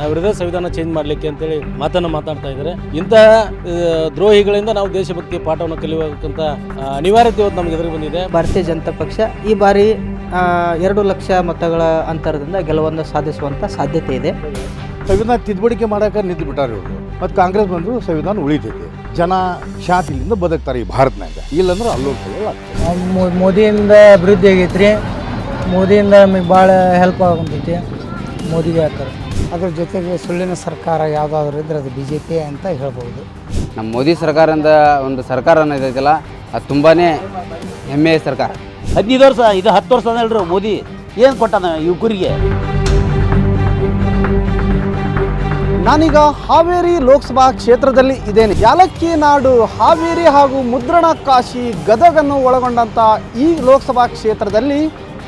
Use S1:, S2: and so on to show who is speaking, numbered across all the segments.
S1: ನಾವಿರೋದೇ ಸಂವಿಧಾನ ಚೇಂಜ್ ಮಾಡಲಿಕ್ಕೆ ಅಂತೇಳಿ ಮಾತನ್ನು ಮಾತಾಡ್ತಾ ಇದ್ದಾರೆ. ಇಂತಹ ದ್ರೋಹಿಗಳಿಂದ ನಾವು ದೇಶಭಕ್ತಿ ಪಾಠವನ್ನು ಕಲಿಯುವಂತ ಅನಿವಾರ್ಯತೆ ಇವತ್ತು ನಮ್ಗೆ ಎದುರು ಬಂದಿದೆ.
S2: ಭಾರತೀಯ ಜನತಾ ಪಕ್ಷ ಈ ಬಾರಿ ಎರಡು ಲಕ್ಷ ಮತಗಳ ಅಂತರದಿಂದ ಗೆಲುವನ್ನು ಸಾಧಿಸುವಂಥ ಸಾಧ್ಯತೆ ಇದೆ.
S3: ಸಂವಿಧಾನ ತಿದ್ದುಪಡಿಕೆ ಮಾಡಕ್ಕೆ ನಿಂತು ಬಿಟ್ಟಾರ ಇವರು. ಮತ್ತು ಕಾಂಗ್ರೆಸ್ ಬಂದರು ಸಂವಿಧಾನ ಉಳಿತೈತಿ. ಜನ ಶಾಂತಿಲಿಂದ ಬದುಕ್ತಾರೆ ಈ ಭಾರತನಾಗ. ಇಲ್ಲಂದ್ರೆ
S4: ಅಲ್ಲೂ ಮೋದಿಯಿಂದ ಅಭಿವೃದ್ಧಿ ಆಗೈತ್ರಿ. ಮೋದಿಯಿಂದ ನಮಗೆ ಭಾಳ ಹೆಲ್ಪ್ ಆಗಂತೈತಿ. ಮೋದಿಗೆ ಹಾಕ್ತಾರೆ
S5: ಅದ್ರ ಜೊತೆಗೆ ಸುಳ್ಳಿನ ಸರ್ಕಾರ ಯಾವುದಾದ್ರೂ ಇದ್ರೆ ಅದು ಬಿ ಜೆ ಪಿ ಅಂತ ಹೇಳ್ಬೋದು.
S6: ನಮ್ಮ ಮೋದಿ ಸರ್ಕಾರದಿಂದ ಒಂದು ಸರ್ಕಾರ ಅನ್ನೋದೈತಲ್ಲ ಅದು ತುಂಬಾ ಹೆಮ್ಮೆಯ ಸರ್ಕಾರ.
S7: ಹದಿನೈದು ವರ್ಷ ಇದು ಹತ್ತು ವರ್ಷ ಅಲ್ರಿ ಮೋದಿ. ಏನು ಕೊಟ್ಟಾನ ಯುವಕರಿಗೆ
S8: ನಾನೀಗ ಹಾವೇರಿ ಲೋಕಸಭಾ ಕ್ಷೇತ್ರದಲ್ಲಿ ಇದ್ದೇನೆ. ಯಾಲಕ್ಕಿ ನಾಡು ಹಾವೇರಿ ಹಾಗೂ ಮುದ್ರಣ ಕಾಶಿ ಗದಗನ್ನು ಒಳಗೊಂಡಂತ ಈ ಲೋಕಸಭಾ ಕ್ಷೇತ್ರದಲ್ಲಿ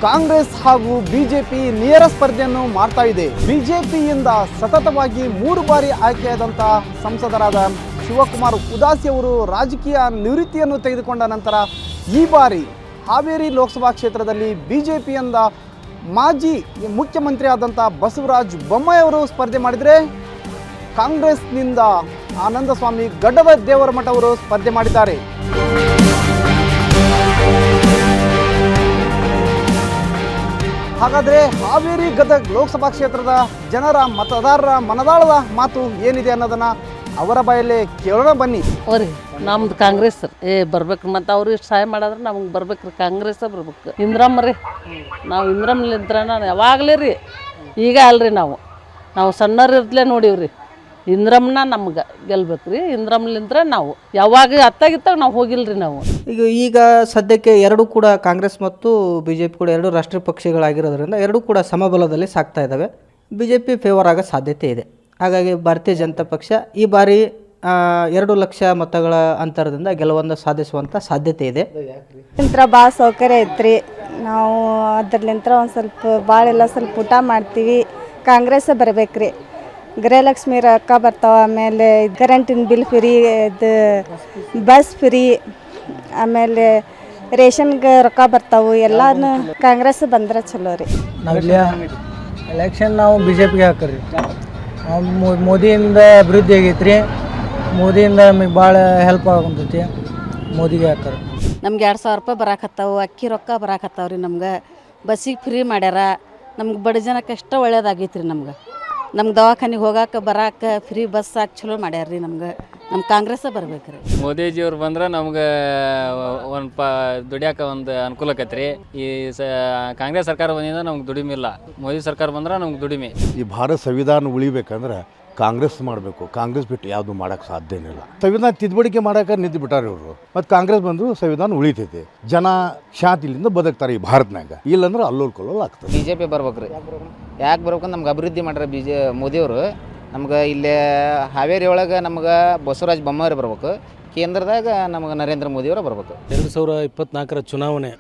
S8: ಕಾಂಗ್ರೆಸ್ ಹಾಗೂ ಬಿಜೆಪಿ ನೇರ ಸ್ಪರ್ಧೆಯನ್ನು ಮಾಡ್ತಾ ಇದೆ. ಬಿಜೆಪಿಯಿಂದ ಸತತವಾಗಿ ಮೂರು ಬಾರಿ ಆಯ್ಕೆಯಾದಂಥ ಸಂಸದರಾದ ಶಿವಕುಮಾರ್ ಉದಾಸಿ ಅವರು ರಾಜಕೀಯ ನಿವೃತ್ತಿಯನ್ನು ತೆಗೆದುಕೊಂಡ ನಂತರ ಈ ಬಾರಿ ಹಾವೇರಿ ಲೋಕಸಭಾ ಕ್ಷೇತ್ರದಲ್ಲಿ ಬಿಜೆಪಿಯಿಂದ ಮಾಜಿ ಮುಖ್ಯಮಂತ್ರಿ ಆದಂಥ ಬಸವರಾಜ್ ಬೊಮ್ಮಾಯಿ ಅವರು ಸ್ಪರ್ಧೆ ಮಾಡಿದರೆ ಕಾಂಗ್ರೆಸ್ನಿಂದ ಆನಂದಸ್ವಾಮಿ ಗಡ್ಡದ ದೇವರಮಠ ಅವರು ಸ್ಪರ್ಧೆ ಮಾಡಿದ್ದಾರೆ. ಹಾಗಾದರೆ ಹಾವೇರಿ ಗದಗ್ ಲೋಕಸಭಾ ಕ್ಷೇತ್ರದ ಜನರ ಮತದಾರರ ಮನದಾಳದ ಮಾತು ಏನಿದೆ ಅನ್ನೋದನ್ನ ಅವರ ಬಾಯಲ್ಲೇ ಕೇಳೋಣ ಬನ್ನಿ.
S9: ಅವ್ರಿ ನಮ್ದು ಕಾಂಗ್ರೆಸ್ ಏ ಬರ್ಬೇಕು ಮತ್ತು ಅವ್ರು ಇಷ್ಟು ಸಹಾಯ ಮಾಡಿದ್ರೆ ನಮ್ಗೆ ಬರ್ಬೇಕು ರೀ ಕಾಂಗ್ರೆಸ್ ಬರ್ಬೇಕು. ಇಂದ್ರಮ್ಮ ರೀ. ನಾವು ಇಂದ್ರಮ್ಲಿಂತ್ರ ಯಾವಾಗಲೇ ರೀ. ಈಗ ಅಲ್ರಿ ನಾವು. ನಾವು ಸಣ್ಣವ್ರು ಇರ್ತಲೇ ನೋಡೀವ್ರಿ. ಇಂದ್ರಮ್ನ ನಮ್ಗೆ ಗೆಲ್ಬೇಕು ರೀ ಇಂದ್ರಮ್ಲಿಂದ್ರೆ ನಾವು. ಯಾವಾಗ ಅತ್ತಾಗಿತ್ತಾಗ ನಾವು ಹೋಗಿಲ್ರಿ ರೀ ನಾವು.
S2: ಈಗ ಈಗ ಸದ್ಯಕ್ಕೆ ಎರಡೂ ಕೂಡ ಕಾಂಗ್ರೆಸ್ ಮತ್ತು ಬಿ ಜೆ ಪಿ ಕೂಡ ಎರಡು ರಾಷ್ಟ್ರೀಯ ಪಕ್ಷಗಳಾಗಿರೋದ್ರಿಂದ ಎರಡೂ ಕೂಡ ಸಮಬಲದಲ್ಲಿ ಸಾಗ್ತಾ ಇದ್ದಾವೆ ಬಿ ಜೆ ಪಿ ಫೇವರ್ ಆಗೋ ಸಾಧ್ಯತೆ ಇದೆ. ಹಾಗಾಗಿ ಭಾರತೀಯ ಜನತಾ ಪಕ್ಷ ಈ ಬಾರಿ ಆ, ಎರಡು ಲಕ್ಷ ಮತಗಳ ಅಂತರದಿಂದ ಗೆಲುವನ್ನು ಸಾಧಿಸುವಂಥ ಸಾಧ್ಯತೆ ಇದೆ.
S10: ಇಂತ್ರ ಭಾಳ ಸೌಕರ್ಯ ಐತ್ರಿ. ನಾವು ಅದ್ರಲಿಂತ್ರ ಒಂದು ಸ್ವಲ್ಪ ಭಾಳ ಎಲ್ಲ ಸ್ವಲ್ಪ ಊಟ ಮಾಡ್ತೀವಿ. ಕಾಂಗ್ರೆಸ್ ಬರ್ಬೇಕ್ರಿ. ಗೃಹಲಕ್ಷ್ಮಿ ರೊಕ್ಕ ಬರ್ತಾವೆ ಆಮೇಲೆ ಕರೆಂಟಿನ ಬಿಲ್ ಫ್ರೀ ಇದು ಬಸ್ ಫ್ರೀ ಆಮೇಲೆ ರೇಷನ್ಗೆ ರೊಕ್ಕ ಬರ್ತಾವು ಎಲ್ಲಾನು ಕಾಂಗ್ರೆಸ್ ಬಂದ್ರೆ ಚಲೋ ರೀ.
S4: ಎಲೆಕ್ಷನ್ ನಾವು ಬಿ ಜೆ ಪಿಗೆ ಹಾಕ್ರಿ. ಮೋದಿಯಿಂದ ಅಭಿವೃದ್ಧಿ ರೀ ಮೋದಿಯಿಂದ ನಮಗೆ ಭಾಳ ಹೆಲ್ಪ್ ಆಗುತ್ತೈತಿ ಮೋದಿಗೆ ಹಾಕ್ತಾರೆ
S9: ನಮ್ಗೆ ಎರಡು ಸಾವಿರ ರೂಪಾಯಿ ಬರಾಕತ್ತಾವು ಅಕ್ಕಿ ರೊಕ್ಕ ಬರಾಕತ್ತಾವ ರೀ ನಮ್ಗೆ. ಬಸ್ಸಿಗೆ ಫ್ರೀ ಮಾಡ್ಯಾರ ನಮ್ಗೆ ಬಡ ಜನಕ್ಕೆ ಎಷ್ಟು ಒಳ್ಳೇದಾಗೈತ್ರಿ ನಮ್ಗೆ. ನಮ್ಗೆ ದವಾಖಾನಿಗೆ ಹೋಗಾಕ ಬರಾಕ ಫ್ರೀ ಬಸ್ ಹಾಕಿ ಚಲೋ ಮಾಡ್ಯಾರ ರೀ ನಮ್ಗೆ. ನಮ್ಮ ಕಾಂಗ್ರೆಸ್ ಬರ್ಬೇಕು ರೀ
S11: ಮೋದಿಜಿಯವ್ರು ಬಂದ್ರೆ ನಮ್ಗೆ ಒಂದು ಪ ದುಡಿಯಾಕ ಒಂದು ಅನುಕೂಲ ಆಕೈತೆ ರೀ ಈ ಸ ಕಾಂಗ್ರೆಸ್ ಸರ್ಕಾರ ಬಂದಿಂದ ನಮ್ಗೆ ದುಡಿಮಿಲ್ಲ ಮೋದಿ ಸರ್ಕಾರ ಬಂದ್ರೆ ನಮ್ಗೆ ದುಡಿಮೆ.
S3: ಈ ಭಾರತ ಸಂವಿಧಾನ ಉಳಿಬೇಕಂದ್ರೆ ಕಾಂಗ್ರೆಸ್ ಮಾಡಬೇಕು. ಕಾಂಗ್ರೆಸ್ ಬಿಟ್ಟು ಯಾವುದು ಮಾಡೋಕ್ಕೆ ಸಾಧ್ಯನೇ ಇಲ್ಲ ಸಂವಿಧಾನ ತಿದ್ದುಪಡಿಕೆ ಮಾಡಕ್ಕೆ ನಿಂತು ಬಿಟ್ಟಾರೆ ಇವರು. ಮತ್ತು ಕಾಂಗ್ರೆಸ್ ಬಂದರೂ ಸಂವಿಧಾನ ಉಳಿತೈತೆ. ಜನ ಶಾಂತಿಲಿಂದ ಬದುಕ್ತಾರೆ ಈ ಭಾರತನಾಗ. ಇಲ್ಲಂದ್ರೆ ಅಲ್ಲೋಲ್ಕೊಳ್ಳೋ ಆಗ್ತದೆ.
S6: ಬಿ ಜೆ ಪಿ ಬರ್ಬೇಕು ರೀ ಯಾಕೆ ಬರ್ಬೇಕಂದ್ರೆ ನಮ್ಗೆ ಅಭಿವೃದ್ಧಿ ಮಾಡ್ರೆ ಬಿ ಜೆ ಮೋದಿಯವರು. ನಮ್ಗೆ ಇಲ್ಲೇ ಹಾವೇರಿ ಒಳಗೆ ನಮ್ಗೆ ಬಸವರಾಜ ಬೊಮ್ಮಾಯಿ ಬರ್ಬೇಕು. ಕೇಂದ್ರದಾಗ ನಮ್ಗೆ ನರೇಂದ್ರ ಮೋದಿಯವರು ಬರ್ಬೇಕು.
S1: ಎರಡು ಸಾವಿರ ಇಪ್ಪತ್ನಾಲ್ಕರ ಚುನಾವಣೆ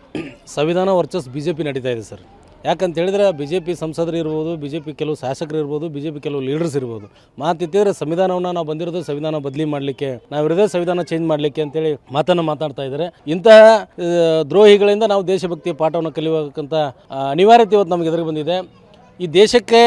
S1: ಸಂವಿಧಾನ ವರ್ಚಸ್ ಬಿ ಜೆ ಪಿ ನಡೀತಾ ಇದೆ ಸರ್. ಯಾಕಂತ ಹೇಳಿದ್ರೆ ಬಿ ಜೆ ಪಿ ಸಂಸದರು ಇರ್ಬೋದು ಬಿ ಜೆ ಪಿ ಕೆಲವು ಶಾಸಕರು ಇರ್ಬೋದು ಬಿ ಜೆ ಪಿ ಕೆಲವು ಲೀಡರ್ಸ್ ಇರ್ಬೋದು. ಮಾತಿತ್ತಿದ್ರೆ ಸಂವಿಧಾನವನ್ನು ನಾವು ಬಂದಿರೋದು ಸಂವಿಧಾನ ಬದಲಿ ಮಾಡಲಿಕ್ಕೆ ನಾವಿರೋದೇ ಸಂವಿಧಾನ ಚೇಂಜ್ ಮಾಡಲಿಕ್ಕೆ ಅಂತೇಳಿ ಮಾತನ್ನು ಮಾತಾಡ್ತಾ ಇದ್ದಾರೆ. ಇಂತಹ ದ್ರೋಹಿಗಳಿಂದ ನಾವು ದೇಶಭಕ್ತಿಯ ಪಾಠವನ್ನು ಕಲಿಯಬೇಕಂತ ಅನಿವಾರ್ಯತೆ ಇವತ್ತು ನಮಗೆ ಎದುರು ಬಂದಿದೆ. ಈ ದೇಶಕ್ಕೆ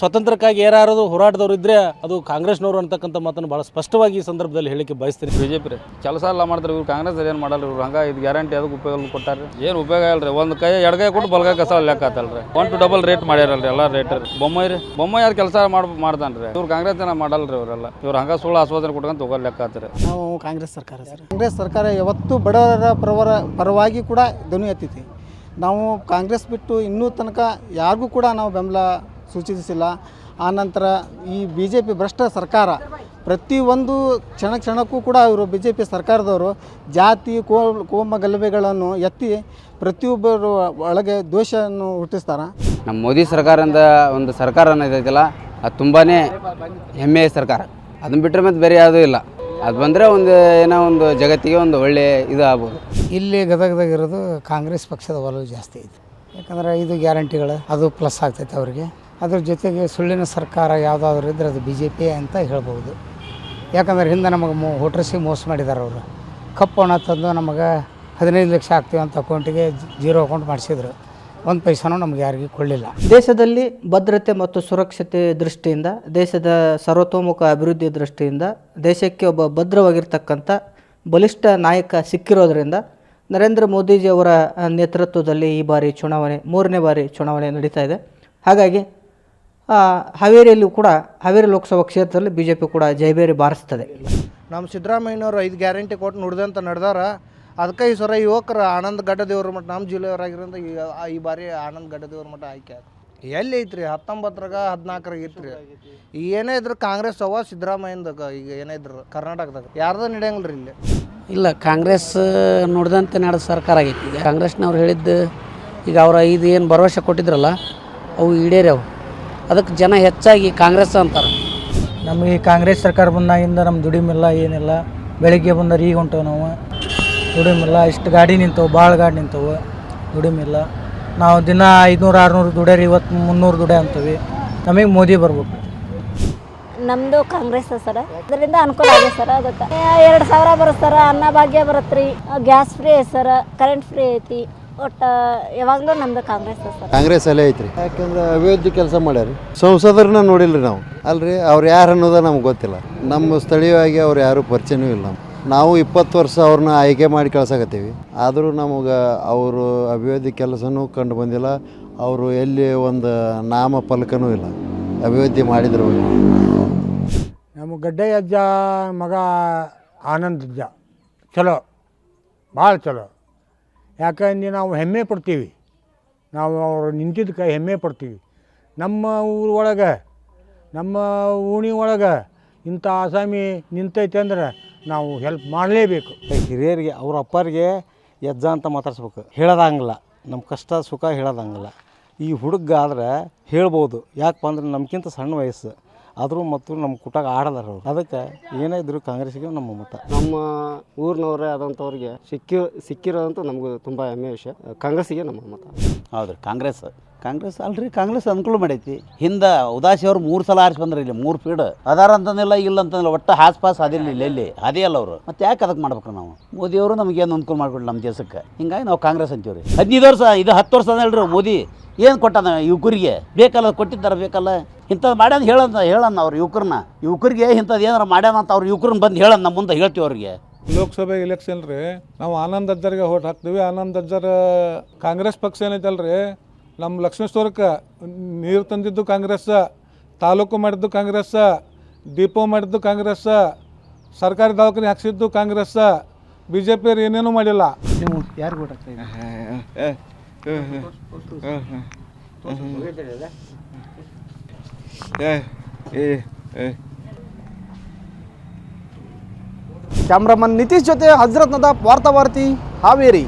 S1: ಸ್ವತಂತ್ರಕ್ಕಾಗಿ ಏರಾರದು ಹೋರಾಟದವರು ಇದ್ದರೆ ಅದು ಕಾಂಗ್ರೆಸ್ನವರು ಅಂತಕ್ಕಂಥ ಮಾತನ್ನು ಭಾಳ ಸ್ಪಷ್ಟವಾಗಿ ಈ ಸಂದರ್ಭದಲ್ಲಿ ಹೇಳಿಕೆ ಬಯಸ್ತೀನಿ.
S11: ಬಿ ಜೆ ಪಿ ರೀ. ಕೆಲಸ ಎಲ್ಲ ಮಾಡ್ತಾರೆ ಇವ್ರು ಕಾಂಗ್ರೆಸ್ ಏನು ಮಾಡಲ್ಲ ಇವ್ರು. ಹಂಗ ಇದು ಗ್ಯಾರಂಟಿ ಅದಕ್ಕೆ ಉಪಯೋಗ ಕೊಟ್ಟಾರ ಏನು ಉಪಯೋಗ ಇಲ್ಲ ರೀ. ಒಂದು ಕೈ ಎಡಗೈ ಕೊಟ್ಟು ಬಲಗೈ ಕಸ ಲೆಕ್ಕ ಆತಲ್ರಿ ಒನ್ ಟು ಡಬಲ್ ರೇಟ್ ಮಾಡ್ಯಾರಲ್ರಿ ಎಲ್ಲ ರೇಟ್ ರೀ. ಬೊಮ್ಮಾಯಿ ರೀ. ಬೊಮ್ಮಾಯಿ ಯಾರು ಕೆಲಸ ಮಾಡಿ ಮಾಡ್ತಾನೆ ರೀ. ಇವ್ರು ಕಾಂಗ್ರೆಸ್ ಜನ ಮಾಡಲ್ಲ ರೀ ಇವರೆಲ್ಲ. ಇವ್ರು ಹಂಗ ಸುಳ್ಳು ಆಸ್ವಾದನೆ ಕೊಟ್ಕೊಂಡು ತಗೋ ಲೆಕ್ಕ ಆತಾರೆ
S5: ನಾವು ಕಾಂಗ್ರೆಸ್ ಸರ್ಕಾರ ಸರ್. ಕಾಂಗ್ರೆಸ್ ಸರ್ಕಾರ ಯಾವತ್ತೂ ಬಡವರ ಪರವರ ಪರವಾಗಿ ಕೂಡ ಧ್ವನಿ ಎತ್ತೈತಿ. ನಾವು ಕಾಂಗ್ರೆಸ್ ಬಿಟ್ಟು ಇನ್ನೂ ತನಕ ಯಾರಿಗೂ ಕೂಡ ನಾವು ಬೆಂಬಲ ಸೂಚಿಸಿಲ್ಲ. ಆನಂತರ ಈ ಬಿ ಜೆ ಪಿ ಭ್ರಷ್ಟ ಸರ್ಕಾರ ಪ್ರತಿಯೊಂದು ಕ್ಷಣ ಕ್ಷಣಕ್ಕೂ ಕೂಡ ಇವರು ಬಿ ಜೆ ಪಿ ಸರ್ಕಾರದವರು, ಜಾತಿ, ಕೋ, ಕೋಮ ಗಲಭೆಗಳನ್ನು ಎತ್ತಿ ಪ್ರತಿಯೊಬ್ಬರು ಒಳಗೆ ದ್ವೇಷವನ್ನು ಹುಟ್ಟಿಸ್ತಾರೆ.
S6: ನಮ್ಮ ಮೋದಿ ಸರ್ಕಾರದಿಂದ ಒಂದು ಸರ್ಕಾರ ಅನ್ನೋದೈತಲ್ಲ ಅದು ತುಂಬಾ ಹೆಮ್ಮೆಯ ಸರ್ಕಾರ. ಅದನ್ನು ಬಿಟ್ಟರೆ ಮತ್ತೆ ಬೇರೆ ಯಾವುದೂ ಇಲ್ಲ. ಅದು ಬಂದರೆ ಒಂದು ಏನೋ ಒಂದು ಜಗತ್ತಿಗೆ ಒಂದು ಒಳ್ಳೆ ಇದು ಆಗ್ಬೋದು.
S5: ಇಲ್ಲಿ ಗದಗದಾಗ ಇರೋದು ಕಾಂಗ್ರೆಸ್ ಪಕ್ಷದ ಒಲವು ಜಾಸ್ತಿ ಐತಿ. ಯಾಕಂದ್ರೆ ಇದು ಗ್ಯಾರಂಟಿಗಳು, ಅದು ಪ್ಲಸ್ ಆಗ್ತೈತೆ ಅವರಿಗೆ. ಅದ್ರ ಜೊತೆಗೆ ಸುಳ್ಳಿನ ಸರ್ಕಾರ ಯಾವುದಾದ್ರೂ ಇದ್ರೆ ಅದು ಬಿ ಜೆ ಪಿ ಅಂತ ಹೇಳ್ಬೋದು. ಯಾಕಂದ್ರೆ ಹಿಂದೆ ನಮಗೆ ಮೋ ಹೋಟ್ರಸಿ ಮೋಸ ಮಾಡಿದ್ದಾರೆ ಅವರು. ಕಪ್ಪು ಹಣ ತಂದು ನಮಗೆ ಹದಿನೈದು ಲಕ್ಷ ಹಾಕ್ತೀವಿ ಅಂತ ಅಕೌಂಟಿಗೆ ಜೀರೋ ಅಕೌಂಟ್ ಮಾಡಿಸಿದ್ರು.
S12: ಒಂದು ಪೈಸಾನೂ ನಮ್ಗೆ ಯಾರಿಗೂ ಕೊಡಲಿಲ್ಲ.
S2: ದೇಶದಲ್ಲಿ ಭದ್ರತೆ ಮತ್ತು ಸುರಕ್ಷತೆ ದೃಷ್ಟಿಯಿಂದ ದೇಶದ ಸರ್ವತೋಮುಖ ಅಭಿವೃದ್ಧಿ ದೃಷ್ಟಿಯಿಂದ ದೇಶಕ್ಕೆ ಒಬ್ಬ ಭದ್ರವಾಗಿರ್ತಕ್ಕಂಥ ಬಲಿಷ್ಠ ನಾಯಕ ಸಿಕ್ಕಿರೋದ್ರಿಂದ ನರೇಂದ್ರ ಮೋದಿಜಿಯವರ ನೇತೃತ್ವದಲ್ಲಿ ಈ ಬಾರಿ ಚುನಾವಣೆ ಮೂರನೇ ಬಾರಿ ಚುನಾವಣೆ ನಡೀತಾ ಇದೆ. ಹಾಗಾಗಿ ಹಾವೇರಿಯಲ್ಲೂ ಕೂಡ ಹಾವೇರಿ ಲೋಕಸಭಾ ಕ್ಷೇತ್ರದಲ್ಲಿ ಬಿ ಜೆ ಪಿ ಕೂಡ ಜಯಬೇರಿ ಬಾರಿಸ್ತದೆ.
S13: ನಮ್ಮ ಸಿದ್ದರಾಮಯ್ಯನವರು ಐದು ಗ್ಯಾರಂಟಿ ಕೊಟ್ಟು ನುಡ್ದಂತ ನಡೆದಾರ. ಅದಕ್ಕೆ ಈ ಸರ ಯುವಕರು ಆನಂದ್ ಗಡ್ಡದೇವ್ರ ಮಠ ನಮ್ಮ ಜಿಲ್ಲೆಯವರಾಗಿರೋದ್ರಿಂದ ಈ ಈ ಬಾರಿ ಆನಂದ್ ಗಡ್ಡದೇವ್ರ ಮಠ ಆಯ್ಕೆ ಆಯ್ತು. ಎಲ್ಲಿ ಐತ್ರಿ? ಹತ್ತೊಂಬತ್ತರಾಗ ಹದಿನಾಲ್ಕರಾಗ ಇತ್ರಿ ಏನೇ ಇದ್ರು ಕಾಂಗ್ರೆಸ್ ಅವ ಸಿದ್ದರಾಮಯ್ಯಂದಾಗ ಈಗ ಏನೇ ಇದ್ರು ಕರ್ನಾಟಕದಾಗ. ಯಾರ್ದು ನಡೆಯಂಗಿಲ್ಲ ರೀ ಇಲ್ಲಿ?
S14: ಇಲ್ಲ ಕಾಂಗ್ರೆಸ್ ನೋಡಿದಂತೆ ನಡೆದ ಸರ್ಕಾರ ಆಗೈತಿ. ಈಗ ಕಾಂಗ್ರೆಸ್ನವ್ರು ಹೇಳಿದ್ದು ಈಗ ಅವ್ರ ಐದು ಏನು ಭರವಸೆ ಕೊಟ್ಟಿದ್ರಲ್ಲ ಅವು ಈಡೇರ್ಯವು ಅದಕ್ಕೆ ಜನ ಹೆಚ್ಚಾಗಿ ಕಾಂಗ್ರೆಸ್ ಅಂತಾರೆ.
S13: ನಮಗೆ ಕಾಂಗ್ರೆಸ್ ಸರ್ಕಾರ ಬಂದಾಗಿಂದ ನಮ್ಮ ದುಡಿಮೆಲ್ಲ ಏನಿಲ್ಲ. ಬೆಳಿಗ್ಗೆ ಬಂದರೆ ಈಗ ಹೊಂಟವು ನಾವು. ದುಡಿಮಿಲ್ಲ. ಇಷ್ಟು ಗಾಡಿ ನಿಂತವು ಭಾಳ ಗಾಡಿ ನಿಂತವು. ದುಡಿಮಿಲ್ಲ. ನಾವು ದಿನ ಐದುನೂರು ಆರುನೂರು ದುಡ್ಯಾರಿ ಇವತ್ತು ಮುನ್ನೂರು ದುಡ್ಯ ಅಂತೀವಿ. ನಮಗೆ ಮೋದಿ ಬರ್ಬೇಕು.
S15: ನಮ್ಮದು ಕಾಂಗ್ರೆಸ್ ಸರ. ಅದರಿಂದ ಅನುಕೂಲ ಆಗಿದೆ ಸರ್ ಅದಕ್ಕೆ. ಎರಡು ಸಾವಿರ ಬರುತ್ತೆ ಸರ ಅನ್ನ ಭಾಗ್ಯ ಬರುತ್ತೆ ರೀ. ಗ್ಯಾಸ್ ಫ್ರೀ ಐತೆ ಸರ್ ಕರೆಂಟ್ ಫ್ರೀ ಐತಿ. ಒಟ್ಟು ಯಾವಾಗಲೂ ನಮ್ಮದು ಕಾಂಗ್ರೆಸ್ ಸರ್.
S16: ಕಾಂಗ್ರೆಸ್ ಅಲ್ಲೇ ಐತ್ರಿ. ಯಾಕಂದ್ರೆ ಅಭಿವೃದ್ಧಿ ಕೆಲಸ ಮಾಡ್ಯಾರ. ಸಂಸದರನ್ನ ನೋಡಿಲ್ರಿ ನಾವು. ಅಲ್ರಿ ಅವ್ರು ಯಾರು ಅನ್ನೋದ ನಮ್ಗೆ ಗೊತ್ತಿಲ್ಲ. ನಮ್ಮ ಸ್ಥಳೀಯವಾಗಿ ಅವ್ರು ಯಾರು ಪರಿಚಯನೂ ಇಲ್ಲ. ನಾವು ಇಪ್ಪತ್ತು ವರ್ಷ ಅವ್ರನ್ನ ಆಯ್ಕೆ ಮಾಡಿ ಕಳ್ಸಕತ್ತೀವಿ. ಆದರೂ ನಮಗೆ ಅವರು ಅಭಿವೃದ್ಧಿ ಕೆಲಸನೂ ಕಂಡು ಬಂದಿಲ್ಲ. ಅವರು ಎಲ್ಲಿ ಒಂದು ನಾಮ ಫಲಕನೂ ಇಲ್ಲ. ಅಭಿವೃದ್ಧಿ ಮಾಡಿದ್ರು.
S12: ನಮ್ಮ ಗಡ್ಡೆ ಅಜ್ಜ ಮಗ ಆನಂದ್ ಅಜ್ಜ ಚಲೋ, ಭಾಳ ಚಲೋ. ಯಾಕಂದ್ರೆ ನಾವು ಹೆಮ್ಮೆ ಪಡ್ತೀವಿ. ನಾವು ಅವ್ರು ನಿಂತಿದ್ದಕ್ಕೆ ಹೆಮ್ಮೆ ಪಡ್ತೀವಿ. ನಮ್ಮ ಊರು ಒಳಗೆ, ನಮ್ಮ ಓಣಿ ಒಳಗೆ ಇಂಥ ಆಸಾಮಿ ನಿಂತೈತೆ ಅಂದ್ರೆ ನಾವು ಹೆಲ್ಪ್ ಮಾಡಲೇಬೇಕು.
S17: ಹಿರಿಯರಿಗೆ ಅವ್ರ ಅಪ್ಪರಿಗೆ ಎಜ್ಜ ಅಂತ ಮಾತಾಡ್ಸ್ಬೇಕು. ಹೇಳೋದಂಗಿಲ್ಲ. ನಮ್ಮ ಕಷ್ಟ ಸುಖ ಹೇಳೋದಂಗಿಲ್ಲ. ಈ ಹುಡುಗ ಆದ್ರೆ ಹೇಳ್ಬೋದು. ಯಾಕಪ್ಪ ಅಂದ್ರೆ ನಮ್ಗಿಂತ ಸಣ್ಣ ವಯಸ್ಸು. ಆದರೂ ಮತ್ತು ನಮ್ಮ ಕುಟಾಗ ಆಡದಾರ ಅವ್ರು. ಅದಕ್ಕೆ ಏನೇ ಇದ್ರು ಕಾಂಗ್ರೆಸ್ಗೆ ನಮ್ಮ ಮತ
S16: ನಮ್ಮ ಊರಿನವರೇ ಆದಂಥವ್ರಿಗೆ ಸಿಕ್ಕಿ ಸಿಕ್ಕಿರೋದಂತೂ ನಮಗೂ ತುಂಬ ಹೆಮ್ಮೆ ವಿಷಯ. ಕಾಂಗ್ರೆಸ್ಸಿಗೆ ನಮ್ಮ ಮತ
S7: ಹೌದು ಕಾಂಗ್ರೆಸ್. ಕಾಂಗ್ರೆಸ್ ಅಲ್ರಿ, ಕಾಂಗ್ರೆಸ್ ಅನುಕೂಲ ಮಾಡೈತಿ. ಹಿಂದೆ ಉದಾಸಿ ಅವ್ರು ಮೂರು ಸಲ ಆರಿಸಿ ಬಂದ್ರೆ ಇಲ್ಲಿ, ಮೂರು ಫೀಡ್ ಅದಾರ ಅಂತಂದಿಲ್ಲ, ಇಲ್ಲ ಅಂತಂದಿಲ್ಲ, ಒಟ್ಟು ಹಾಸ್ ಪಾಸ್ ಅದಿಲ್ಲ ಇಲ್ಲಿ ಎಲ್ಲಿ ಅದೇ ಅಲ್ಲ ಅವರು. ಮತ್ತೆ ಯಾಕೆ ಅದಕ್ಕೆ ಮಾಡ್ಬೇಕು ನಾವು? ಮೋದಿಯವರು ಏನು ಅನುಕೂಲ ಮಾಡ್ಕೊಡ್ಲಿ ನಮ್ಮ ದೇಶಕ್ಕೆ? ಹಿಂಗಾಗಿ ನಾವು ಕಾಂಗ್ರೆಸ್ ಅಂತೀವ್ರಿ. ಹದಿನೈದು ವರ್ಷ, ಇದು ಹತ್ತು ವರ್ಷ ಅಲ್ರಿ ಮೋದಿ. ಏನು ಕೊಟ್ಟಾನ ಯುವಕರಿಗೆ? ಬೇಕಲ್ಲ, ಕೊಟ್ಟಿದ್ದಾರೆ ಬೇಕಲ್ಲ? ಇಂಥದ್ದು ಮಾಡ್ಯಾನ ಹೇಳಂತ ಹೇಳಣ್ಣ ಅವ್ರು ಯುವಕರನ್ನ ಯುವಕರಿಗೆ ಇಂಥದ್ದು ಏನಾರ ಮಾಡ್ಯಾನ ಅಂತ ಅವ್ರು ಯುವಕರನ್ನ ಬಂದು ಹೇಳನ್ನ ನಮ್ಮ ಮುಂದೆ, ಹೇಳ್ತೀವಿ ಅವ್ರಿಗೆ.
S18: ಲೋಕಸಭೆ ಎಲೆಕ್ಷನ್ ರೀ, ನಾವು ಆನಂದ್ ಅಜ್ಜರಿಗೆ ಓಟ್ ಹಾಕ್ತೀವಿ. ಆನಂದ್ ಅಜ್ಜರ್, ಕಾಂಗ್ರೆಸ್ ಪಕ್ಷ ಏನೈತಲ್ರಿ ನಮ್ಮ ಲಕ್ಷ್ಮೇಶ್ವರಕ್ಕೆ ನೀರು ತಂದಿದ್ದು ಕಾಂಗ್ರೆಸ್ ತಾಲೂಕು ಮಾಡಿದ್ದು ಕಾಂಗ್ರೆಸ್ ಡಿಪೋ ಮಾಡಿದ್ದು ಕಾಂಗ್ರೆಸ್ ಸರ್ಕಾರಿ ದವಾಖಾನೆ ಹಾಕ್ಸಿದ್ದು ಕಾಂಗ್ರೆಸ್ ಬಿ ಜೆ ಪಿಯವ್ರು ಏನೇನೂ ಮಾಡಿಲ್ಲ.
S13: ನೀವು ಯಾರು
S8: ಕ್ಯಾಮ್ರಾಮನ್ ನಿತೀಶ್ ಜೊತೆ ಹಜರತ್ ವಾರ್ತಾ ವಾರ್ತಿ ಹಾವೇರಿ.